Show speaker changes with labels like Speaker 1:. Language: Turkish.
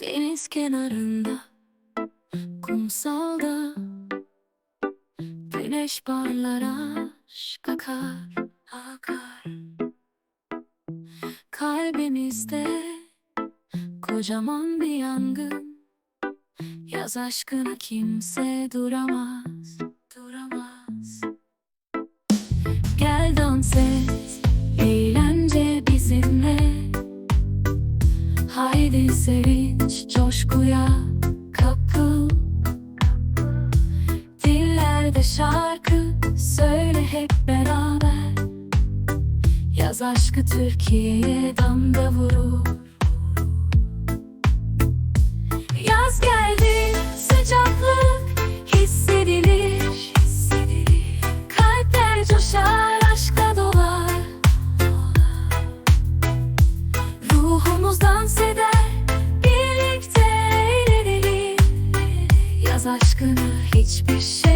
Speaker 1: Deniz kenarında Kumsalda. Güneş parlar aşk akar akar. Kalbimizde Kocaman bir yangın. Yaz aşkına kimse duramaz Duramaz. Gel dans et Haydi sevinç coşkuya kapıl. Dillerde şarkı söyle hep beraber. Yaz aşkı Türkiye'ye damga vurur. Yaz geldi sıcaklık hissedilir. Kalpler coşar aşkla dolar. Ruhumuz dans eder Yaz aşkını hiçbir şey